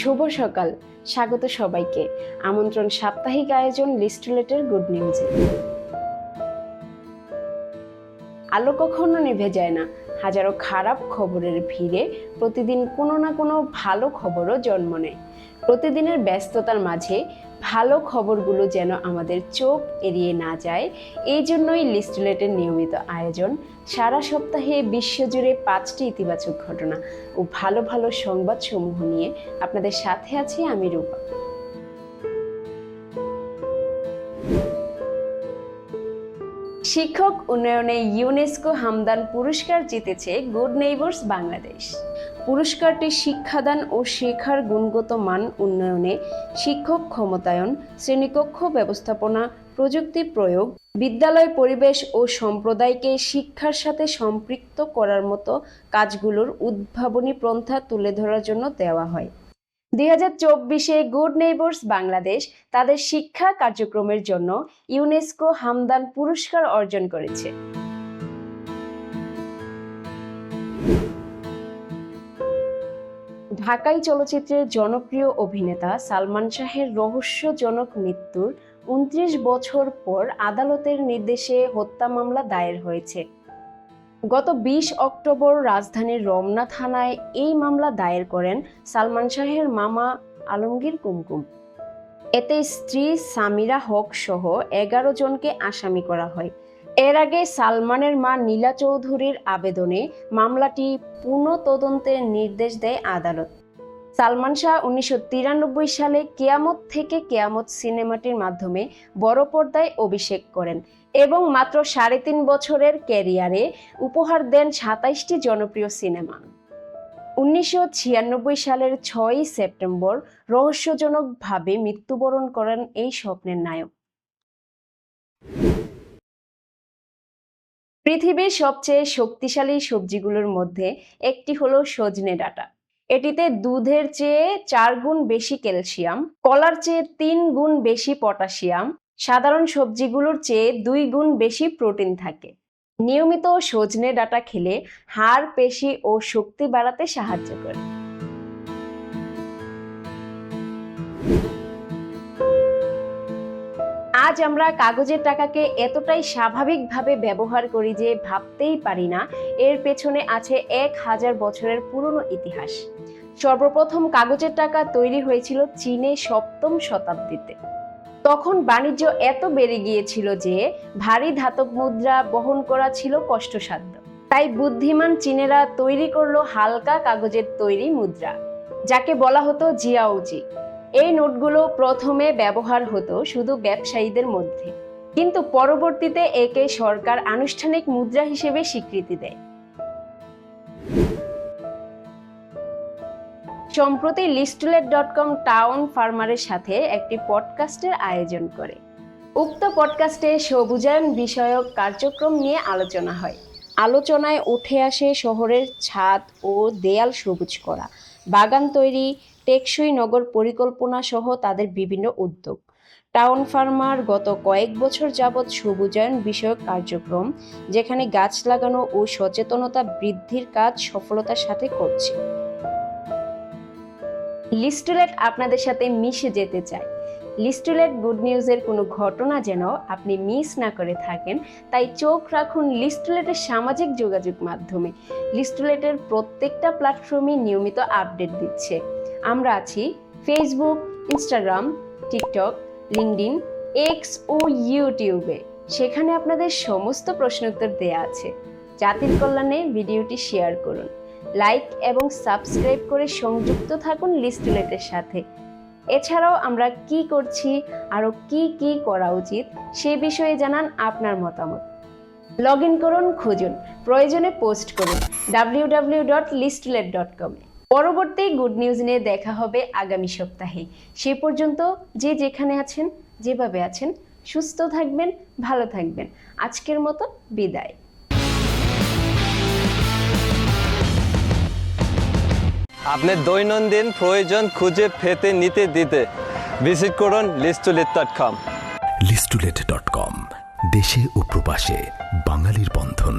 শুভ সকাল। স্বাগত সবাইকে। আমন্ত্রণ সাপ্তাহিক আয়োজন লিস্টুলেটের গুড নিউজে। আলো কখনো নিভে যায় না। হাজারো খারাপ খবরের ভিড়ে প্রতিদিন কোনো না কোনো ভালো খবরও জন্ম নেয়। প্রতিদিনের ব্যস্ততার মাঝে ভালো খবরগুলো যেন আমাদের চোখ এড়িয়ে না যায়, এই জন্যই লিস্টলেটের নিয়মিত আয়োজন। সারা সপ্তাহে বিশ্বজুড়ে পাঁচটি ইতিবাচক ঘটনা ও ভালো ভালো সংবাদসমূহ নিয়ে আপনাদের সাথে আছি আমি রূপা। শিক্ষক উন্নয়নে ইউনেস্কো হামদান পুরস্কার জিতেছে গুড নেইবার্স বাংলাদেশ। পুরস্কারটি শিক্ষাদান ও শেখার গুণগত মান উন্নয়নে শিক্ষক ক্ষমতায়ন, শ্রেণীকক্ষ ব্যবস্থাপনা, প্রযুক্তি প্রয়োগ, বিদ্যালয় পরিবেশ ও সম্প্রদায়কে শিক্ষার সাথে সম্পৃক্ত করার মতো কাজগুলোর উদ্ভাবনী পন্থা তুলে ধরার জন্য দেওয়া হয়। দুই হাজার চব্বিশে গুড নেইবার্স বাংলাদেশ তাদের শিক্ষা কার্যক্রমের জন্য ইউনেস্কো হামদান পুরস্কার অর্জন করেছে। ঢাকাই চলচ্চিত্রের জনপ্রিয় অভিনেতা সালমান শাহের রহস্যজনক মৃত্যুর উনত্রিশ বছর পর আদালতের নির্দেশে হত্যা মামলা দায়ের হয়েছে। গত বিশ অক্টোবর রাজধানীর রমনা থানায় এই মামলা দায়ের করেন সালমান শাহের মামা আলমগীর কুমকুম। এতে স্ত্রী সামিরা হক সহ এগারো জনকে আসামি করা হয়। এর আগে সালমানের মা নীলা চৌধুরীর আবেদনে মামলাটি পুনঃ তদন্তের নির্দেশ দেয় আদালত। সালমান শাহ উনিশশো তিরানব্বই সালে কেয়ামত থেকে কেয়ামত সিনেমাটির মাধ্যমে বড় পর্দায় অভিষেক করেন এবং মাত্র সাড়ে তিন বছরের ক্যারিয়ারে উপহার দেন সাতাইশটি জনপ্রিয় সিনেমা। উনিশশো ছিয়ানব্বই সালের ছয়ই সেপ্টেম্বর রহস্যজনকভাবে মৃত্যুবরণ করেন এই স্বপ্নের নায়ক। পৃথিবীর সবচেয়ে শক্তিশালী সবজিগুলোর মধ্যে একটি হলো সজনে ডাঁটা। এটিতে দুধের চেয়ে চার গুণ বেশি ক্যালসিয়াম, কলার চেয়ে তিন গুণ বেশি পটাশিয়াম, সাধারণ সবজিগুলোর চেয়ে দুই গুণ বেশি প্রোটিন থাকে। নিয়মিত সজনে ডাটা খেলে হাড়, পেশি ও শক্তি বাড়াতে সাহায্য করে। আজ আমরা কাগজের টাকাকে এতটাই স্বাভাবিকভাবে ব্যবহার করি যে ভাবতেই পারি না। এর পেছনে আছে এক হাজার বছরের পুরনো ইতিহাস। সর্বপ্রথম কাগজের টাকা তৈরি হয়েছিল চীনে সপ্তম শতাব্দীতে। তখন বাণিজ্য এত বেড়ে গিয়েছিল যে ভারী ধাতব মুদ্রা বহন করা ছিল কষ্টসাধ্য। তাই বুদ্ধিমান চীনেরা তৈরি করল হালকা কাগজের তৈরি মুদ্রা, যাকে বলা হতো জিয়াওজি। এই নোটগুলো প্রথমে ব্যবহার হতো শুধু ব্যবসায়ীদের মধ্যে। কিন্তু পরবর্তীতে একে সরকার আনুষ্ঠানিক মুদ্রা হিসেবে স্বীকৃতি দেয়। সম্প্রতি লিস্টুলেট ডট কম টাউন ফার্মারের সাথে একটি পডকাস্টের আয়োজন করে। উক্ত পডকাস্টে সবুজায়ন বিষয়ক কার্যক্রম নিয়ে আলোচনা হয়। আলোচনায় উঠে আসে শহরের ছাদ ও দেয়াল সবুজ করা, বাগান তৈরি টেকসই নগর পরিকল্পনা সহ তাদের বিভিন্ন উদ্যোগ। টাউন ফার্মার গত কয়েক বছর যাবৎ সবুজায়ন বিষয়ক কার্যক্রম, যেখানে গাছ লাগানো ও সচেতনতা বৃদ্ধির কাজ সফলতার সাথে করছে। লিস্টুলেট আপনাদের সাথে মিশে যেতে চায়। লিস্টুলেট গুড নিউজের কোনো ঘটনা যেন আপনি মিস না করে থাকেন, তাই চোখ রাখুন লিস্টুলেটের সামাজিক যোগাযোগ মাধ্যমে। লিস্টুলেটের প্রত্যেকটা প্ল্যাটফর্মে নিয়মিত আপডেট দিচ্ছে। আমরা আছি Facebook Instagram TikTok LinkedIn X ও ইউটিউবে সেখানে আপনাদের সমস্ত প্রশ্ন উত্তর দেওয়া আছে। জাতির কল্যাণে ভিডিওটি শেয়ার করুন। লাইক এবং সাবস্ক্রাইব করে সংযুক্ত থাকুন লিস্টুলেটের সাথে। এছাড়াও আমরা কি করছি, আরও কি কি করা উচিত, সে বিষয়ে জানান আপনার মতামত। লগ ইন করুন, খুঁজুন। প্রয়োজনে পোস্ট করুন। ডাব্লিউ ডাব্লিউ ডট লিস্টুলেট ডট কমে পরবর্তী গুড নিউজ নিয়ে দেখা হবে আগামী সপ্তাহে। সে পর্যন্ত যে যেখানে আছেন যেভাবে আছেন সুস্থ থাকবেন ভালো থাকবেন। আজকের মতো বিদায়। আপনার দৈনন্দিন প্রয়োজন খুঁজে পেতে নিতে দিতে ভিজিট করুন লিস্টুলিট ডট কম লিস্টুলেট ডট কম দেশে ও প্রবাসে বাঙালির বন্ধন।